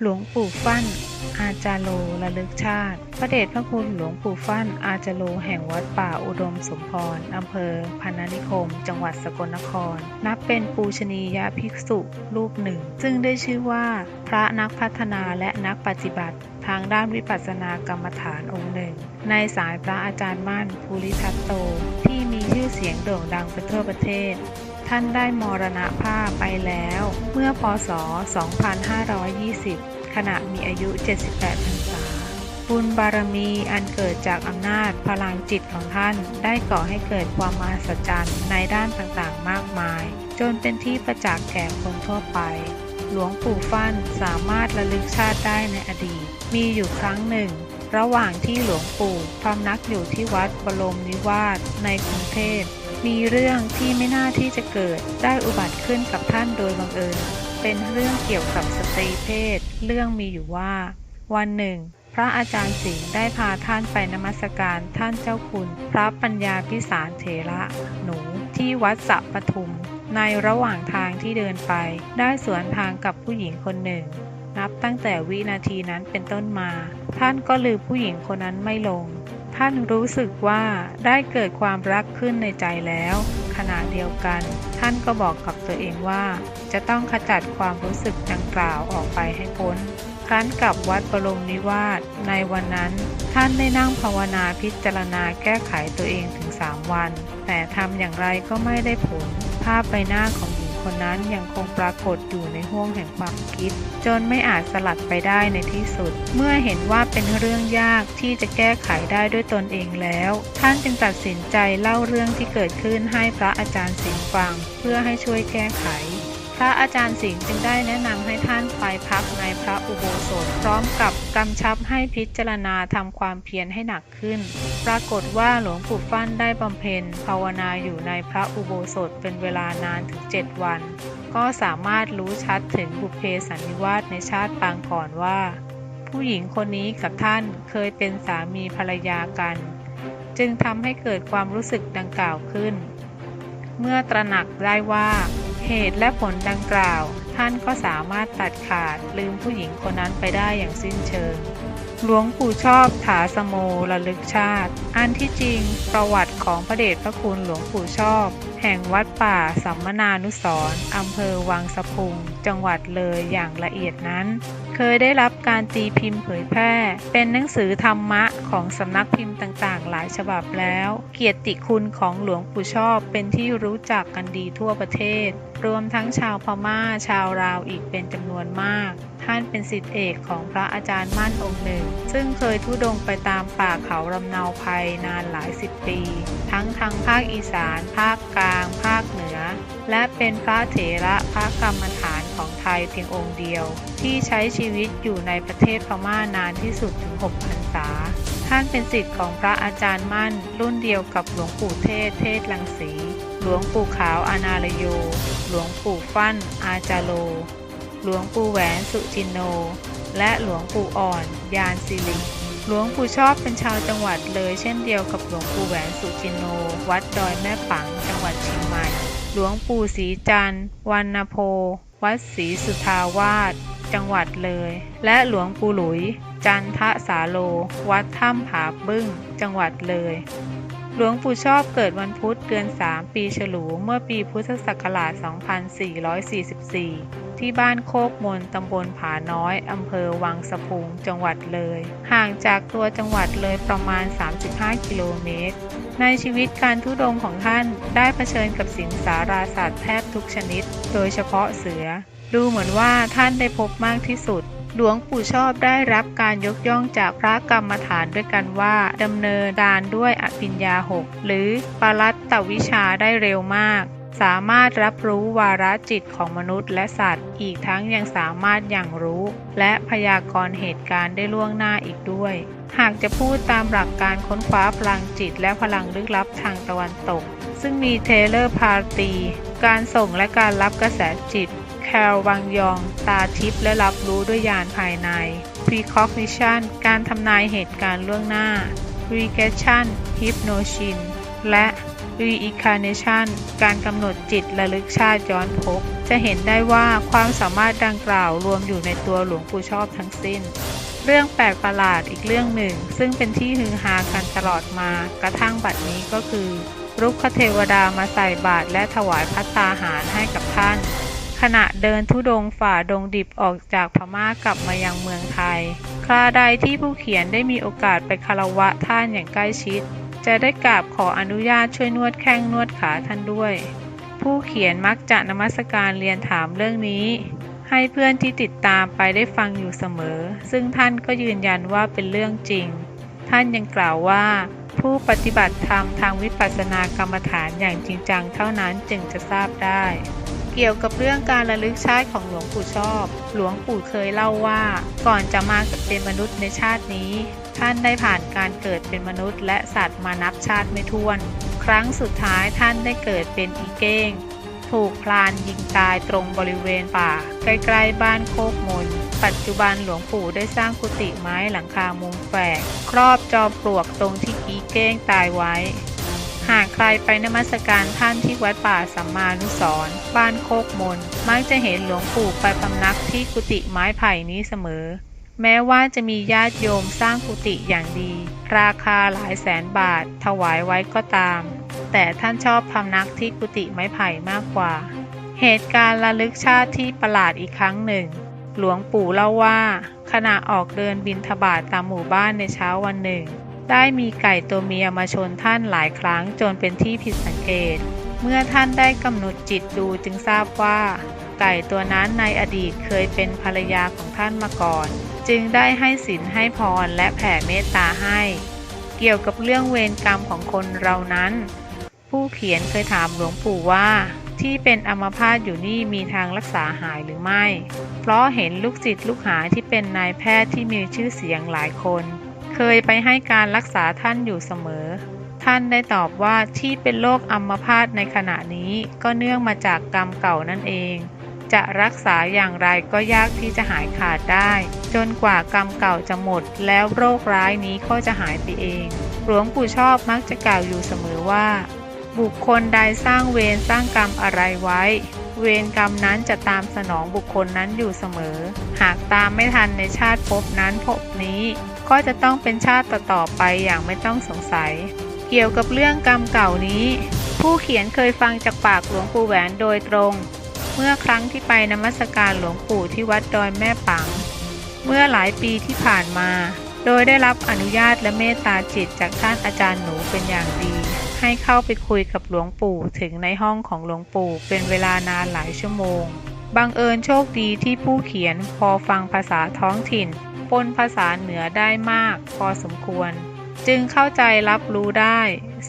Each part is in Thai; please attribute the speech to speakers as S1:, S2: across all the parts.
S1: หลวงปู่ฟั่น อาจาโลระลึกชาติ พระเดชพระคุณหลวงปู่ฟั่น อาจาโลแห่งวัดป่าอุดมสมพร อำเภอพันนานิคม จังหวัดสกลนคร นับเป็นปูชนียภิกษุรูปหนึ่ง ซึ่งได้ชื่อว่าพระนักพัฒนาและนักปฏิบัติทางด้านวิปัสสนากรรมฐานองค์หนึ่ง ในสายพระอาจารย์มั่นภูริทัตโต ที่มีชื่อเสียงโด่งดังไปทั่วประเทศ ท่านได้มรณภาพไปแล้ว เมื่อพศ 2520 ขณะมีอายุ 78พรรษา บุญบารมีอันเกิดจากอำนาจพลังจิตของท่านได้ก่อให้เกิดความมหัศจรรย์ในด้านต่างๆ มากมาย จนเป็นที่ประจักษ์แก่คนทั่วไป หลวงปู่ฟั่นสามารถระลึกชาติได้ในอดีต มีอยู่ครั้งหนึ่งระหว่างที่หลวงปู่พำนักอยู่ที่วัดบรมนิวาสในกรุงเทพ มีเรื่องที่ไม่น่าที่จะเกิดได้อุบัติขึ้นกับท่านโดยบังเอิญ เป็นเรื่องเกี่ยวกับสตรีเพศ เรื่องมีอยู่ว่า วันหนึ่ง พระอาจารย์สิงห์ได้พาท่านไปนมัสการท่านเจ้าคุณ พระปัญญาพิสารเถระ หนูที่วัดสัปทุม ในระหว่างทางที่เดินไป ได้สวนทางกับผู้หญิงคนหนึ่ง นับตั้งแต่วินาทีนั้นเป็นต้นมา ท่านก็ลืมผู้หญิงคนนั้นไม่ลง ท่านรู้สึกว่าได้เกิดความรักขึ้นในใจแล้ว ขณะเดียวกัน ท่านก็บอกกับตัวเองว่า จะต้องขจัดความรู้สึกดังกล่าวออกไปให้พ้นครั้นกลับวัดบรมนิวาสในวันนั้น ท่านได้นั่งภาวนาพิจารณาแก้ไขตัวเองถึง3วัน แต่ทำอย่างไรก็ไม่ได้ผล ภาพใบหน้าของหญิง คนนั้นยังคงปรากฏอยู่ในห้วงแห่งความคิด จนไม่อาจสลัดไปได้ในที่สุด เมื่อเห็นว่าเป็นเรื่องยากที่จะแก้ไขได้ด้วยตนเองแล้ว ท่านจึงตัดสินใจเล่าเรื่องที่เกิดขึ้นให้พระอาจารย์สิงห์ฟัง เพื่อให้ช่วยแก้ไขพระอาจารย์สิงห์จึงได้แนะนำให้ท่าน พักในพระอุโบสถ พร้อมกับกำชับให้พิจารณาทำความเพียรให้หนักขึ้น ปรากฏว่าหลวงปู่ฟั่นได้บำเพ็ญภาวนาอยู่ในพระอุโบสถเป็นเวลานานถึง 7 วัน ก็สามารถรู้ชัดถึงบุพเพสันนิวาสในชาติปางก่อนว่า ผู้หญิงคนนี้กับท่านเคยเป็นสามีภรรยากัน จึงทำให้เกิดความรู้สึกดังกล่าวขึ้น เมื่อตระหนักได้ว่าเหตุและผลดังกล่าว ท่านก็สามารถตัดขาดลืมผู้หญิงคนนั้นไปได้อย่างสิ้นเชิง หลวงปู่ชอบถาสโมระลึกชาติ อันที่จริงประวัติของพระเดชพระคุณหลวงปู่ชอบ แห่งวัดป่าสัมมนานุสร์อำเภอวังสะพุง จังหวัดเลยอย่างละเอียดนั้น เคยได้รับการตีพิมพ์เผยแพร่ เป็นหนังสือธรรมะของสำนักพิมพ์ต่างๆ หลายฉบับแล้ว เกียรติคุณของหลวงปู่ชอบเป็นที่รู้จักกันดีทั่วประเทศ รวมทั้งชาวพม่าชาวลาวอีกเป็นจำนวนมาก ท่านเป็นศิษย์เอกของพระอาจารย์มั่นองค์หนึ่ง ซึ่งเคยทุดงไปตามป่าเขาลำเนาภัยนานหลายสิบปี ทั้งทางภาคอีสาน ภาคกลาง ภาคเหนือ และเป็นพระเถระพระกรรมฐานของไทยเพียงองค์เดียว ที่ใช้ชีวิตอยู่ในประเทศพม่านานที่สุดถึง6พรรษาท่านเป็นศิษย์ของพระอาจารย์มั่น รุ่นเดียวกับหลวงปู่เทศเทศลังสี หลวงปู่ขาวอนาลโย ลวงปู่ฟั่น อาจาโล หลวงปู่แหวนสุจินโน และหลวงปู่อ่อน ยานสิริหลวงปู่ชอบเป็นชาวจังหวัดเลย เช่นเดียวกับหลวงปู่แหวนสุจินโน วัดดอยแม่ปัง จังหวัดเชียงใหม่ หลวงปู่ศรีจันทร์วันนโพ วัดศรีสุทาวาส จังหวัดเลย และหลวงปู่หลุย จันทสาโล วัดถ้ำผาบึ้ง จังหวัดเลย หลวงปู่ชอบเกิดวันพุธเดือน 3 ปีฉลูเมื่อปีพุทธศักราช 2444 ที่บ้านโคกมนตำบลผาน้อย อำเภอวังสะพุง จังหวัดเลย ห่างจากตัวจังหวัดเลยประมาณ 35 กิโลเมตร ในชีวิตการทุดงของท่านได้เผชิญกับสิงสาราสัตว์แทบทุกชนิด โดยเฉพาะเสือ ดูเหมือนว่าท่านได้พบมากที่สุด หลวงปู่ชอบได้รับการยกย่องจากพระกรรมฐานด้วยกันว่าดำเนินการด้วยอภิญญาหกหรือปรัตตวิชาได้เร็วมาก สามารถรับรู้วาระจิตของมนุษย์และสัตว์ อีกทั้งยังสามารถอย่างรู้ และพยากรณ์เหตุการณ์ได้ล่วงหน้าอีกด้วย หากจะพูดตามหลักการค้นคว้าพลังจิตและพลังลึกลับทางตะวันตก ซึ่งมีเทเลอร์พาร์ตีการส่งและการรับกระแสจิต แคลวังยอง ตาทิพย์และรับรู้ด้วยญาณภายใน Precognition การทำนายเหตุการณ์ล่วงหน้า Regression Hypnosis และ reincarnation การกำหนดจิตระลึกชาติย้อนภพจะเห็นได้ว่าความสามารถดังกล่าวรวมอยู่ในตัวหลวงปู่ชอบทั้งสิ้น เรื่องแปลกประหลาดอีกเรื่องหนึ่ง ซึ่งเป็นที่ฮือฮากันตลอดมากระทั่งบัดนี้ก็คือ รุกขเทวดามาใส่บาตรและถวายพัตตาหารให้กับท่าน ขณะเดินทุดงฝ่าดงดิบออกจากพม่ากลับมายังเมืองไทย คราใดที่ผู้เขียนได้มีโอกาสไปคารวะท่านอย่างใกล้ชิด จะได้กราบขออนุญาตช่วยนวดแข้งนวดขาท่านด้วย ผู้เขียนมักจะนมัสการเรียนถามเรื่องนี้ ให้เพื่อนที่ติดตามไปได้ฟังอยู่เสมอ ซึ่งท่านก็ยืนยันว่าเป็นเรื่องจริง ท่านยังกล่าวว่าผู้ปฏิบัติธรรมทางวิปัสสนากรรมฐานอย่างจริงจังเท่านั้นจึงจะทราบได้ เกี่ยวกับเรื่องการระลึกชาติของหลวงปู่ชอบ หลวงปู่เคยเล่าว่า ก่อนจะมาเป็นมนุษย์ในชาตินี้ ท่านได้ผ่านการเกิดเป็นมนุษย์ และสัตว์มานับชาติไม่ถ้วน ครั้งสุดท้ายท่านได้เกิดเป็นอีเก้ง ถูกพลานยิงตายตรงบริเวณป่า ใกล้ๆบ้านโคกมนปัจจุบันหลวงปู่ได้สร้างกุฏิไม้หลังคามุงแฝก ครอบจอมปลวกตรงที่กีเก้งตายไว้ หากใครไปนมัสการท่านที่วัดป่าสัมมานุสรณ์บ้านโคกมน มักจะเห็นหลวงปู่ไปพำนักที่กุฏิไม้ไผ่นี้เสมอ แม้ว่าจะมีญาติโยมสร้างกุฏิอย่างดี ราคาหลายแสนบาท ถวายไว้ก็ตาม แต่ท่านชอบพำนักที่กุฏิไม้ไผ่มากกว่า เหตุการณ์ระลึกชาติที่ประหลาดอีกครั้งหนึ่ง หลวงปู่เล่าว่า ขณะออกเดินบินทบาทตามหมู่บ้านในเช้าวันหนึ่ง ได้มีไก่ตัวเมียมาชนท่านหลายครั้งจนเป็นที่ผิดสังเกต เมื่อท่านได้กำหนดจิตดูจึงทราบว่า ไก่ตัวนั้นในอดีตเคยเป็นภรรยาของท่านมาก่อน จึงได้ให้ศีลให้พรและแผ่เมตตาให้ เกี่ยวกับเรื่องเวรกรรมของคนเรานั้น ผู้เขียนเคยถามหลวงปู่ว่าที่เป็นอัมพาตอยู่นี่มีทางรักษาหายหรือไม่ เพราะเห็นลูกศิษย์ลูกหาที่เป็นนายแพทย์ที่มีชื่อเสียงหลายคน เคยไปให้การรักษาท่านอยู่เสมอ ท่านได้ตอบว่าที่เป็นโรคอัมพาตในขณะนี้ก็เนื่องมาจากกรรมเก่านั่นเอง จะรักษาอย่างไรก็ยากที่จะหายขาดได้ จนกว่ากรรมเก่าจะหมด แล้วโรคร้ายนี้ก็จะหายไปเอง หลวงปู่ชอบมักจะกล่าวอยู่เสมอว่า บุคคลใดสร้างเวรสร้างกรรมอะไรไว้ เวรกรรมนั้นจะตามสนองบุคคลนั้นอยู่เสมอ หากตามไม่ทันในชาติภพนั้นภพนี้ ก็จะต้องเป็นชาติต่อๆไปอย่างไม่ต้องสงสัย เกี่ยวกับเรื่องกรรมเก่านี้ ผู้เขียนเคยฟังจากปากหลวงปู่แหวนโดยตรง เมื่อครั้งที่ไปนมัสการหลวงปู่ที่วัดดอยแม่ปัง เมื่อหลายปีที่ผ่านมา โดยได้รับอนุญาตและเมตตาจิตจากท่านอาจารย์หนูเป็นอย่างดี ให้เข้าไปคุยกับหลวงปู่ถึงในห้องของหลวงปู่เป็นเวลานานหลายชั่วโมง บังเอิญโชคดีที่ผู้เขียนพอฟังภาษาท้องถิ่น ปนภาษาเหนือได้มากพอสมควร จึงเข้าใจรับรู้ได้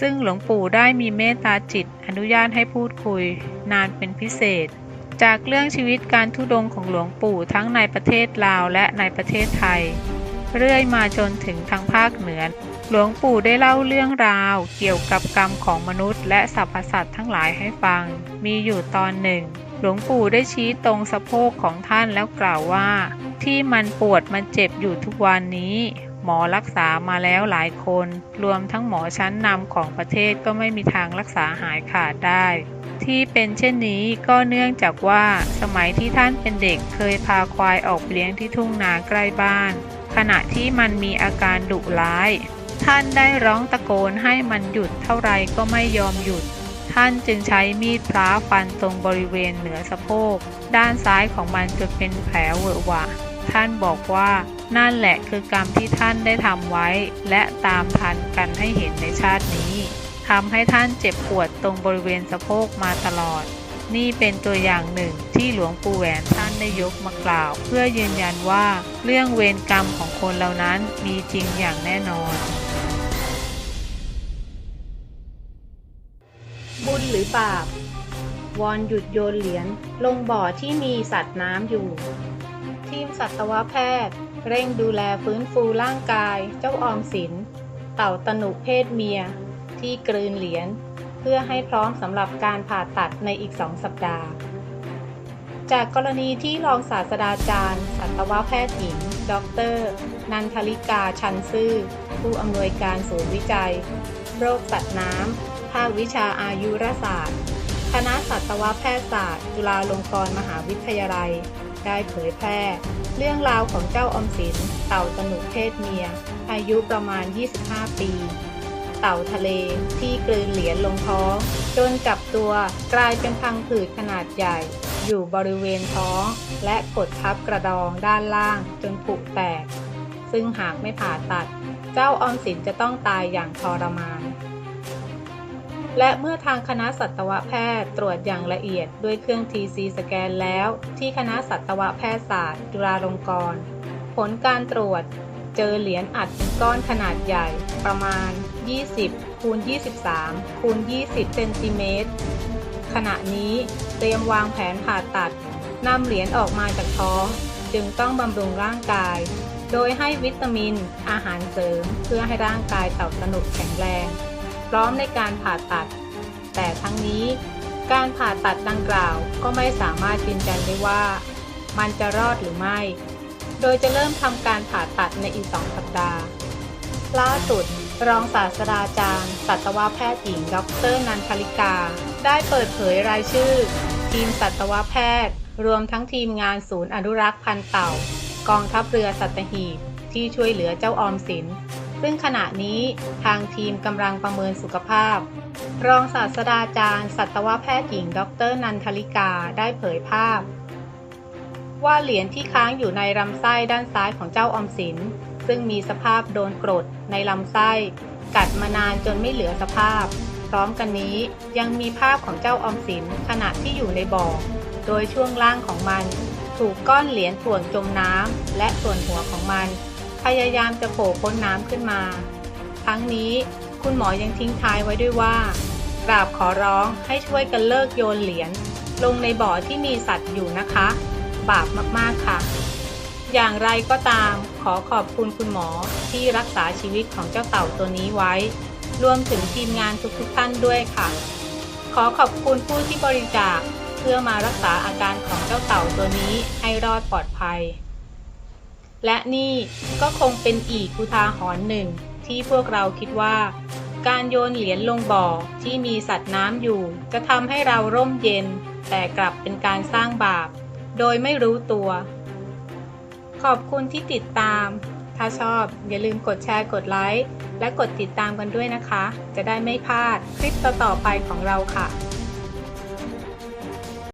S1: ซึ่งหลวงปู่ได้มีเมตตาจิตอนุญาตให้พูดคุย นานเป็นพิเศษ จากเรื่องชีวิตการทุดงของหลวงปู่ทั้งในประเทศลาวและในประเทศไทย เรื่อยมาจนถึงทางภาคเหนือ หลวงปู่ได้เล่าเรื่องราวเกี่ยวกับกรรมของมนุษย์และสรรพสัตว์ทั้งหลายให้ฟัง มีอยู่ตอนหนึ่ง หลวงปู่ได้ชี้ตรงสะโพกของท่านแล้วกล่าวว่า ที่มันปวดมันเจ็บอยู่ทุกวันนี้ หมอรักษามาแล้วหลายคน รวมทั้งหมอชั้นนำของประเทศก็ไม่มีทางรักษาหายขาดได้ ที่เป็นเช่นนี้ก็เนื่องจากว่าสมัยที่ท่านเป็นเด็กเคยพาควายออกเลี้ยงที่ทุ่งนาใกล้บ้าน ขณะที่มันมีอาการดุร้าย ท่านได้ร้องตะโกนให้มันหยุดเท่าไรก็ไม่ยอมหยุด ท่านจึงใช้มีดพระฟันตรงบริเวณเหนือสะโพก ด้านซ้ายของมันจนเป็นแผลเวอะหวะ ท่านบอกว่านั่นแหละคือกรรมที่ท่านได้ทำไว้ และตามทันกันให้เห็นในชาตินี้ทำให้ท่านเจ็บปวดตรงบริเวณสะโพกมาตลอด นี่เป็นตัวอย่างหนึ่งที่หลวงปู่แหวนท่านได้ยกมากล่าว เพื่อยืนยันว่าเรื่องเวรกรรมของคนเหล่านั้นมีจริงอย่างแน่นอน
S2: หรือบาป วอนหยุดโยนเหรียญลงบ่อที่มีสัตว์น้ำอยู่ ทีมสัตวแพทย์ เร่งดูแลฟื้นฟูร่างกายเจ้าออมสิน เต่าตนุเพศเมีย ที่กลืนเหรียญเพื่อให้พร้อมสำหรับการผ่าตัดในอีกสองสัปดาห์ จากกรณีที่รองศาสตราจารย์ สัตวแพทย์หญิง ดร นันทลิกาชันซื่อ ผู้อำนวยการศูนย์วิจัย โรคสัตว์น้ำ ภาควิชาอายุรศาสตร์ คณะสัตวแพทยศาสตร์ จุฬาลงกรณ์มหาวิทยาลัย ได้เผยแพร่ เรื่องราวของเจ้าอมสินเต่าตนุเพศเมีย อายุประมาณ 25 ปี เต่าทะเลที่กลืนเหรียญลงท้อง จนจับตัวกลายเป็นพังผืดขนาดใหญ่ อยู่บริเวณท้อง และกดทับกระดองด้านล่างจนผุแตก ซึ่งหากไม่ผ่าตัด เจ้าออมสินจะต้องตายอย่างทรมาน และเมื่อทางคณะสัตวแพทย์ตรวจอย่างละเอียดด้วยเครื่อง TC สแกนแล้ว ที่คณะสัตวแพทยศาสตร์ จุฬาลงกรณ์ผลการตรวจเจอเหรียญอัดเป็นก้อนขนาดใหญ่ประมาณ 20คูณ23คูณ20เซนติเมตรขณะนี้เตรียมวางแผนผ่าตัดนำเหรียญออกมาจากท้อง จึงต้องบำรุงร่างกาย โดยให้วิตามิน อาหารเสริม เพื่อให้ร่างกายเต่าสนุกแข็งแรง พร้อมในการผ่าตัด แต่ทั้งนี้การผ่าตัดดังกล่าวก็ไม่สามารถยืนยันได้ว่า มันจะรอดหรือไม่ โดยจะเริ่มทำการผ่าตัดในอีกสองสัปดาห์ ล่าสุด รองศาสตราจารย์ สัตวแพทย์หญิง ดรนันทลิกา ได้เปิดเผยรายชื่อ ทีมสัตวแพทย์ รวมทั้งทีมงานศูนย์อนุรักษ์พันธุ์เต่า กองทัพเรือสัตหีบที่ช่วยเหลือเจ้าออมสิน ซึ่งขณะนี้ทางทีมกำลังประเมินสุขภาพ รองศาสตราจารย์ สัตวแพทย์หญิง ดร นันทลิกาได้เผยภาพ ว่าเหรียญที่ค้างอยู่ในลำไส้ด้านซ้ายของเจ้าออมสิน ซึ่งมีสภาพโดนกรดในลำไส้ กัดมานานจนไม่เหลือสภาพ พร้อมกันนี้ยังมีภาพของเจ้าออมสินขณะที่อยู่ในบ่อ โดยช่วงล่างของมัน ถูกก้อนเหรียญถ่วงจมน้ำและส่วนหัวของมัน พยายามจะโผล่พ้นน้ำขึ้นมา ทั้งนี้คุณหมอยังทิ้งท้ายไว้ด้วยว่ากราบขอร้องให้ช่วยกันเลิกโยนเหรียญลงในบ่อที่มีสัตว์อยู่นะคะ บาปมากๆค่ะ อย่างไรก็ตามขอขอบคุณคุณหมอที่รักษาชีวิตของเจ้าเต่าตัวนี้ไว้ รวมถึงทีมงานทุกๆท่านด้วยค่ะ ขอขอบคุณผู้ที่บริจาคเพื่อมารักษาอาการของเจ้าเต่าตัวนี้ให้รอดปลอดภัย และนี่ก็คงเป็นอีกอุทาหรณ์หนึ่ง ที่พวกเราคิดว่า การโยนเหรียญลงบ่อที่มีสัตว์น้ำอยู่ จะทำให้เราร่มเย็น แต่กลับเป็นการสร้างบาป โดยไม่รู้ตัว ขอบคุณที่ติดตาม ถ้าชอบอย่าลืมกดแชร์กดไลค์และกดติดตามกันด้วยนะคะ จะได้ไม่พลาดคลิปต่อๆไปของเราค่ะ